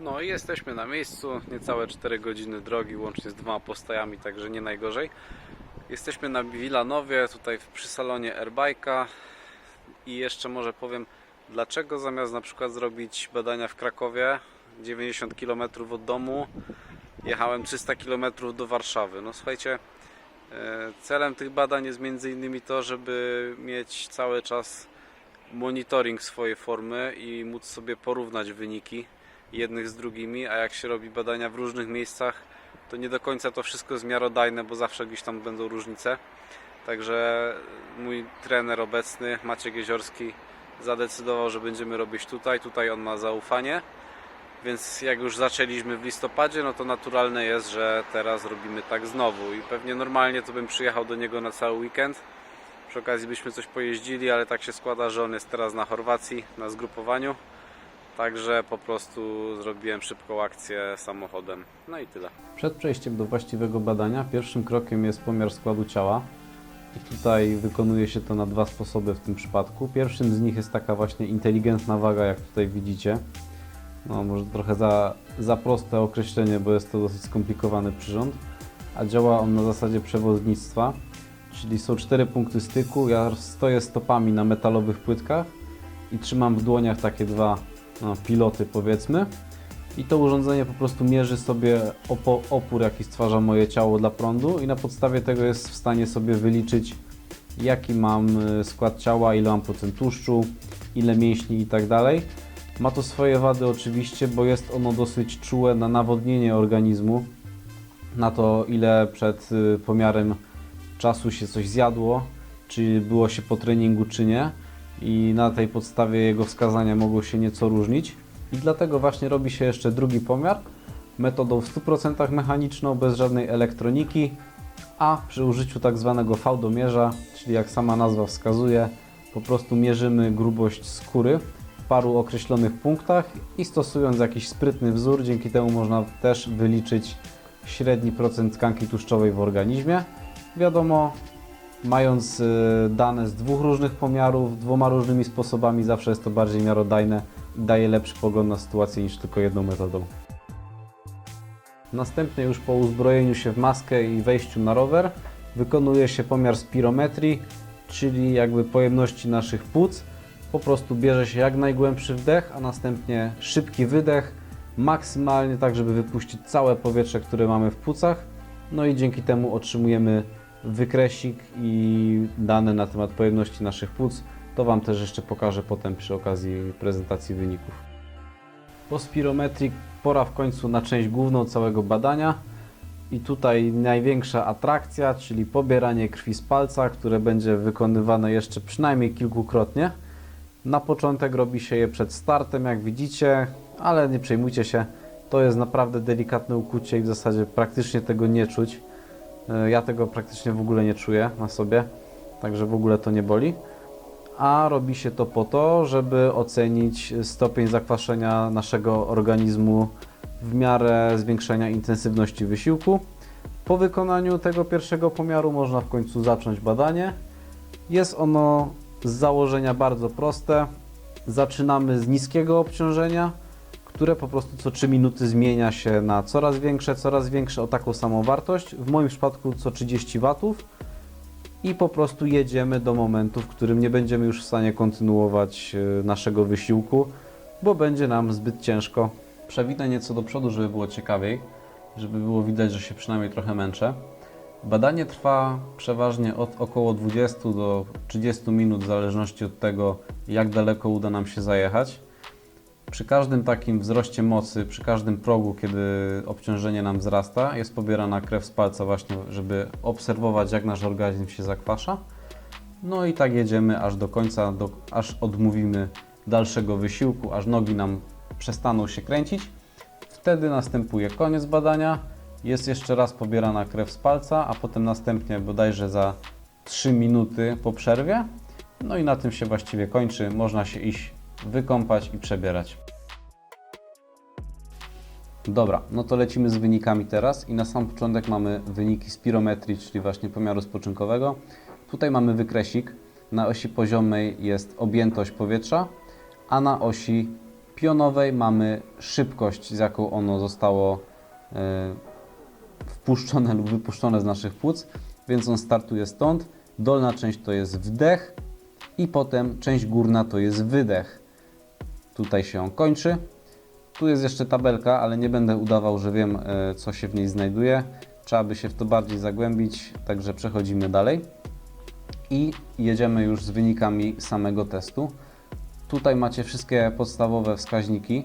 No i jesteśmy na miejscu, niecałe 4 godziny drogi, łącznie z dwoma postajami, także nie najgorzej. Jesteśmy na Wilanowie, tutaj przy salonie Airbike'a i jeszcze może powiem, dlaczego zamiast na przykład zrobić badania w Krakowie, 90 km od domu, jechałem 300 km do Warszawy. No słuchajcie, e, celem tych badań jest między innymi to, żeby mieć cały czas monitoring swojej formy i móc sobie porównać wyniki jednych z drugimi, a jak się robi badania w różnych miejscach, to nie do końca to wszystko jest miarodajne, bo zawsze gdzieś tam będą różnice. Także mój trener obecny, Maciek Jeziorski, zadecydował, że będziemy robić tutaj. Tutaj on ma zaufanie, więc jak już zaczęliśmy w listopadzie, no to naturalne jest, że teraz robimy tak znowu. I pewnie normalnie to bym przyjechał do niego na cały weekend. Przy okazji byśmy coś pojeździli, ale tak się składa, że on jest teraz na Chorwacji, na zgrupowaniu. Także po prostu zrobiłem szybką akcję samochodem. No i tyle. Przed przejściem do właściwego badania pierwszym krokiem jest pomiar składu ciała. I tutaj wykonuje się to na dwa sposoby w tym przypadku. Pierwszym z nich jest taka właśnie inteligentna waga, jak tutaj widzicie. No może trochę za, za proste określenie, bo jest to dosyć skomplikowany przyrząd. A działa on na zasadzie przewodnictwa, czyli są cztery punkty styku. Ja stoję stopami na metalowych płytkach i trzymam w dłoniach takie dwa piloty powiedzmy i to urządzenie po prostu mierzy sobie opór jaki stwarza moje ciało dla prądu i na podstawie tego jest w stanie sobie wyliczyć jaki mam y, skład ciała, ile mam procent tłuszczu, ile mięśni i tak dalej. Ma to swoje wady oczywiście, bo jest ono dosyć czułe na nawodnienie organizmu, na to ile przed y, pomiarem czasu się coś zjadło, czy było się po treningu, czy nie. I na tej podstawie jego wskazania mogą się nieco różnić. I dlatego właśnie robi się jeszcze drugi pomiar metodą w 100% mechaniczną, bez żadnej elektroniki, a przy użyciu tak zwanego fałdomierza, czyli jak sama nazwa wskazuje, po prostu mierzymy grubość skóry w paru określonych punktach i stosując jakiś sprytny wzór, dzięki temu można też wyliczyć średni procent tkanki tłuszczowej w organizmie. Wiadomo, mając y, dane z dwóch różnych pomiarów, dwoma różnymi sposobami, zawsze jest to bardziej miarodajne i daje lepszy pogląd na sytuację niż tylko jedną metodą. Następnie już po uzbrojeniu się w maskę i wejściu na rower wykonuje się pomiar spirometrii, czyli jakby pojemności naszych płuc. Po prostu bierze się jak najgłębszy wdech, a następnie szybki wydech, maksymalnie tak, żeby wypuścić całe powietrze, które mamy w płucach. No i dzięki temu otrzymujemy wykresik i dane na temat pojemności naszych płuc. To Wam też jeszcze pokażę potem przy okazji prezentacji wyników. Po spirometrii pora w końcu na część główną całego badania. I tutaj największa atrakcja, czyli pobieranie krwi z palca, które będzie wykonywane jeszcze przynajmniej kilkukrotnie. Na początek robi się je przed startem, jak widzicie, ale nie przejmujcie się. To jest naprawdę delikatne ukucie i w zasadzie praktycznie tego nie czuć. E, Ja tego praktycznie w ogóle nie czuję na sobie, także w ogóle to nie boli. A robi się to po to, żeby ocenić stopień zakwaszenia naszego organizmu w miarę zwiększenia intensywności wysiłku. Po wykonaniu tego pierwszego pomiaru można w końcu zacząć badanie. Jest ono z założenia bardzo proste. Zaczynamy z niskiego obciążenia, które po prostu co 3 minuty zmienia się na coraz większe, coraz większe o taką samą wartość. W moim przypadku co 30 W i po prostu jedziemy do momentu, w którym nie będziemy już w stanie kontynuować e, naszego wysiłku, bo będzie nam zbyt ciężko. Przewinę nieco do przodu, żeby było ciekawiej, żeby było widać, że się przynajmniej trochę męczę. Badanie trwa przeważnie od około 20 do 30 minut, w zależności od tego, jak daleko uda nam się zajechać. Przy każdym takim wzroście mocy, przy każdym progu, kiedy obciążenie nam wzrasta, jest pobierana krew z palca właśnie, żeby obserwować jak nasz organizm się zakwasza. No i tak jedziemy aż do końca, do, aż odmówimy dalszego wysiłku, aż nogi nam przestaną się kręcić. Wtedy następuje koniec badania, jest jeszcze raz pobierana krew z palca, a potem następnie bodajże za 3 minuty po przerwie. No i na tym się właściwie kończy. Można się iść wykąpać i przebierać. Dobra, no to lecimy z wynikami teraz i na sam początek mamy wyniki spirometrii, czyli właśnie pomiaru spoczynkowego. Tutaj mamy wykresik. Na osi poziomej jest objętość powietrza, a na osi pionowej mamy szybkość, z jaką ono zostało e, wpuszczone lub wypuszczone z naszych płuc, więc on startuje stąd. Dolna część to jest wdech i potem część górna to jest wydech. Tutaj się on kończy. Tu jest jeszcze tabelka, ale nie będę udawał, że wiem, e, co się w niej znajduje. Trzeba by się w to bardziej zagłębić, także przechodzimy dalej i jedziemy już z wynikami samego testu. Tutaj macie wszystkie podstawowe wskaźniki.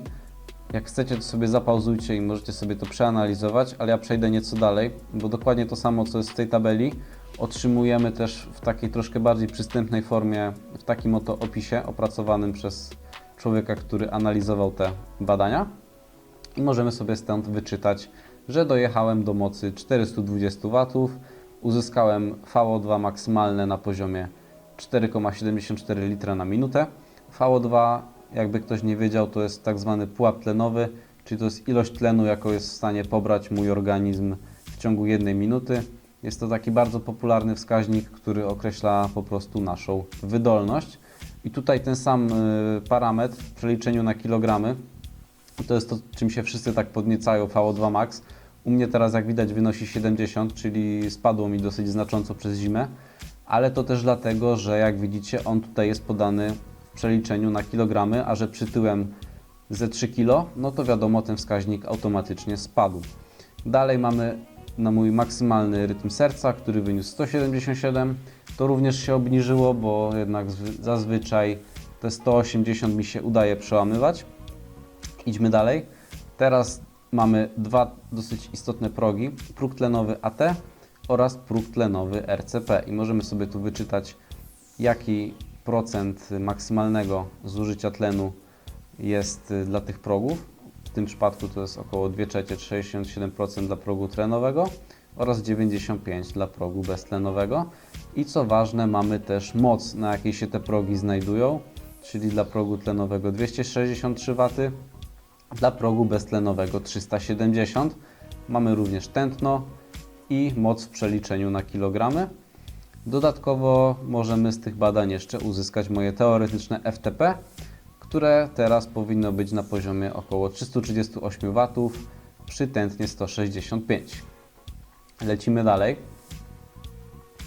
Jak chcecie, to sobie zapauzujcie i możecie sobie to przeanalizować, ale ja przejdę nieco dalej, bo dokładnie to samo, co jest w tej tabeli, otrzymujemy też w takiej troszkę bardziej przystępnej formie, w takim oto opisie opracowanym przez człowieka, który analizował te badania. I możemy sobie stąd wyczytać, że dojechałem do mocy 420 W, uzyskałem VO2 maksymalne na poziomie 4,74 litra na minutę. VO2, jakby ktoś nie wiedział, to jest tak zwany pułap tlenowy, czyli to jest ilość tlenu, jaką jest w stanie pobrać mój organizm w ciągu jednej minuty. Jest to taki bardzo popularny wskaźnik, który określa po prostu naszą wydolność. I tutaj ten sam y, parametr w przeliczeniu na kilogramy, to jest to, czym się wszyscy tak podniecają, VO2 max. U mnie teraz, jak widać, wynosi 70, czyli spadło mi dosyć znacząco przez zimę, ale to też dlatego, że jak widzicie, on tutaj jest podany w przeliczeniu na kilogramy, a że przytyłem ze 3 kg, no to wiadomo, ten wskaźnik automatycznie spadł. Dalej mamy na mój maksymalny rytm serca, który wyniósł 177. To również się obniżyło, bo jednak zwy- zazwyczaj te 180 mi się udaje przełamywać. Idźmy dalej. Teraz mamy dwa dosyć istotne progi. Próg tlenowy AT oraz próg tlenowy RCP. I możemy sobie tu wyczytać, jaki procent maksymalnego zużycia tlenu jest y, dla tych progów. W tym przypadku to jest około 2 trzecie, 67% dla progu tlenowego oraz 95% dla progu beztlenowego. I co ważne, mamy też moc, na jakiej się te progi znajdują, czyli dla progu tlenowego 263 W, dla progu beztlenowego 370. Mamy również tętno i moc w przeliczeniu na kilogramy. Dodatkowo możemy z tych badań jeszcze uzyskać moje teoretyczne FTP, które teraz powinno być na poziomie około 338 W przy tętnie 165. Lecimy dalej.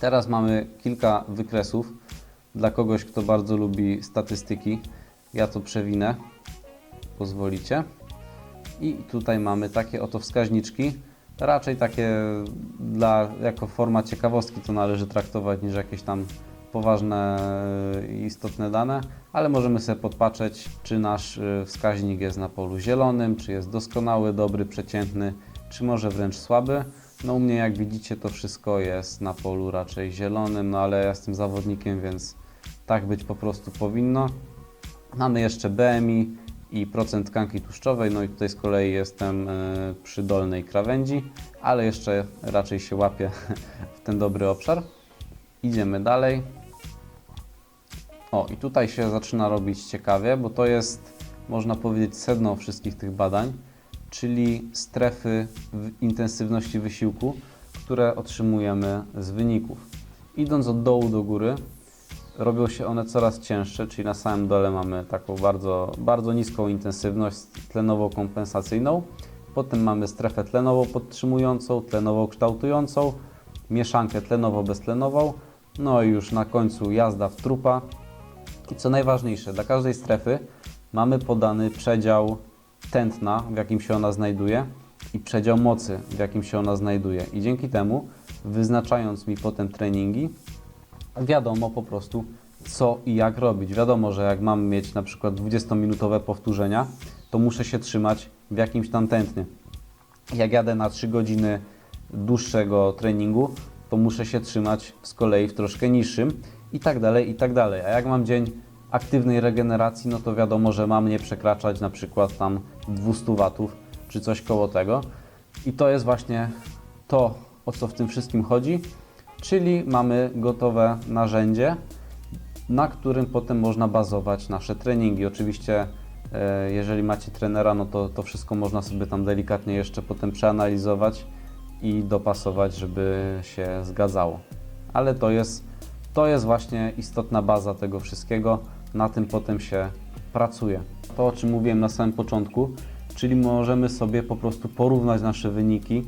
Teraz mamy kilka wykresów dla kogoś, kto bardzo lubi statystyki. Ja to przewinę, pozwolicie. I tutaj mamy takie oto wskaźniczki. Raczej takie dla, jako forma ciekawostki to należy traktować niż jakieś tam poważne i istotne dane, ale możemy sobie podpatrzeć, czy nasz y, wskaźnik jest na polu zielonym, czy jest doskonały, dobry, przeciętny, czy może wręcz słaby. No u mnie jak widzicie to wszystko jest na polu raczej zielonym, no ale ja jestem zawodnikiem, więc tak być po prostu powinno. Mamy jeszcze BMI i procent tkanki tłuszczowej, no i tutaj z kolei jestem y, przy dolnej krawędzi, ale jeszcze raczej się łapię w ten dobry obszar. Idziemy dalej. O, i tutaj się zaczyna robić ciekawie, bo to jest, można powiedzieć, sedno wszystkich tych badań, czyli strefy intensywności wysiłku, które otrzymujemy z wyników. Idąc od dołu do góry, robią się one coraz cięższe, czyli na samym dole mamy taką bardzo, bardzo niską intensywność tlenowo-kompensacyjną. Potem mamy strefę tlenową podtrzymującą, tlenową kształtującą, mieszankę tlenowo-beztlenową, no i już na końcu jazda w trupa. I co najważniejsze, dla każdej strefy mamy podany przedział tętna, w jakim się ona znajduje i przedział mocy, w jakim się ona znajduje. I dzięki temu, wyznaczając mi potem treningi, wiadomo po prostu co i jak robić. Wiadomo, że jak mam mieć na przykład 20-minutowe powtórzenia, to muszę się trzymać w jakimś tam tętnie. Jak jadę na 3 godziny dłuższego treningu, to muszę się trzymać z kolei w troszkę niższym i tak dalej, i tak dalej. A jak mam dzień aktywnej regeneracji, no to wiadomo, że mam nie przekraczać na przykład tam 200 watów czy coś koło tego. I to jest właśnie to, o co w tym wszystkim chodzi, czyli mamy gotowe narzędzie, na którym potem można bazować nasze treningi. Oczywiście, e, jeżeli macie trenera, no to to wszystko można sobie tam delikatnie jeszcze potem przeanalizować i dopasować, żeby się zgadzało. Ale to jest, to jest właśnie istotna baza tego wszystkiego. Na tym potem się pracuje. To, o czym mówiłem na samym początku, czyli możemy sobie po prostu porównać nasze wyniki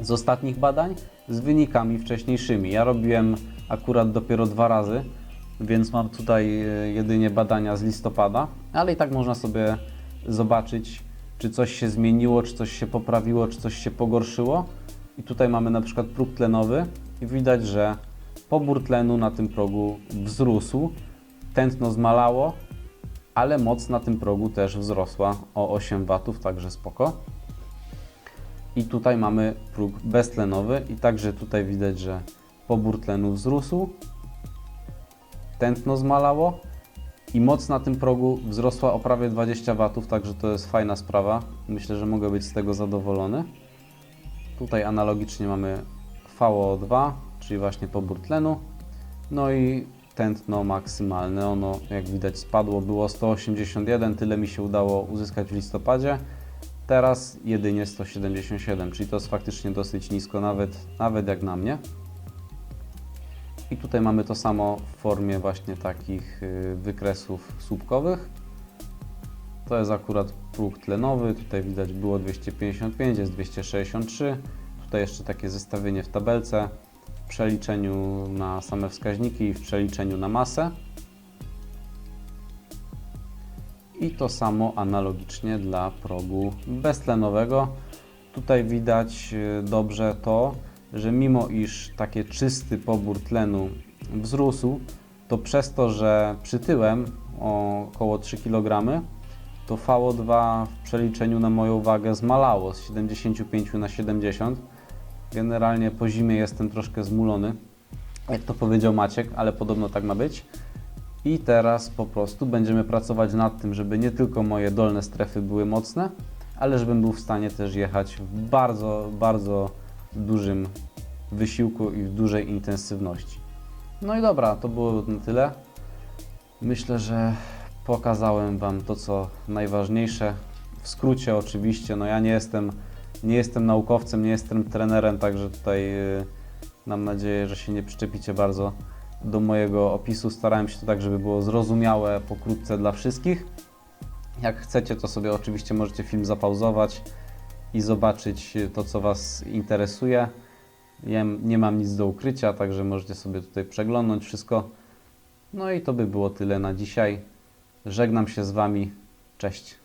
z ostatnich badań z wynikami wcześniejszymi. Ja robiłem akurat dopiero dwa razy, więc mam tutaj e, jedynie badania z listopada, ale i tak można sobie zobaczyć, czy coś się zmieniło, czy coś się poprawiło, czy coś się pogorszyło. I tutaj mamy na przykład próg tlenowy i widać, że pobór tlenu na tym progu wzrósł, tętno zmalało, ale moc na tym progu też wzrosła o 8 W, także spoko. I tutaj mamy próg beztlenowy i także tutaj widać, że pobór tlenu wzrósł, tętno zmalało i moc na tym progu wzrosła o prawie 20 W, także to jest fajna sprawa. Myślę, że mogę być z tego zadowolony. Tutaj analogicznie mamy VO2, czyli właśnie pobór tlenu. No i tętno maksymalne, ono jak widać spadło, było 181, tyle mi się udało uzyskać w listopadzie. Teraz jedynie 177, czyli to jest faktycznie dosyć nisko, nawet, nawet jak na mnie. I tutaj mamy to samo w formie właśnie takich y, wykresów słupkowych. To jest akurat próg tlenowy, tutaj widać było 255, jest 263. Tutaj jeszcze takie zestawienie w tabelce przeliczeniu na same wskaźniki i w przeliczeniu na masę. I to samo analogicznie dla progu beztlenowego. Tutaj widać y, dobrze to, że mimo iż taki czysty pobór tlenu wzrósł, to przez to, że przytyłem o około 3 kg, to VO2 w przeliczeniu na moją wagę zmalało z 75 na 70. Generalnie po zimie jestem troszkę zmulony, jak to powiedział Maciek, ale podobno tak ma być. I teraz po prostu będziemy pracować nad tym, żeby nie tylko moje dolne strefy były mocne, ale żebym był w stanie też jechać w bardzo, bardzo dużym wysiłku i w dużej intensywności. No i dobra, to było na tyle. Myślę, że pokazałem Wam to, co najważniejsze. W skrócie oczywiście, no ja nie jestem, nie jestem naukowcem, nie jestem trenerem, także tutaj yy, mam nadzieję, że się nie przyczepicie bardzo do mojego opisu. Starałem się to tak, żeby było zrozumiałe pokrótce dla wszystkich. Jak chcecie, to sobie oczywiście możecie film zapauzować i zobaczyć to, co Was interesuje. Ja nie mam nic do ukrycia, także możecie sobie tutaj przeglądnąć wszystko. No i to by było tyle na dzisiaj. Żegnam się z Wami. Cześć.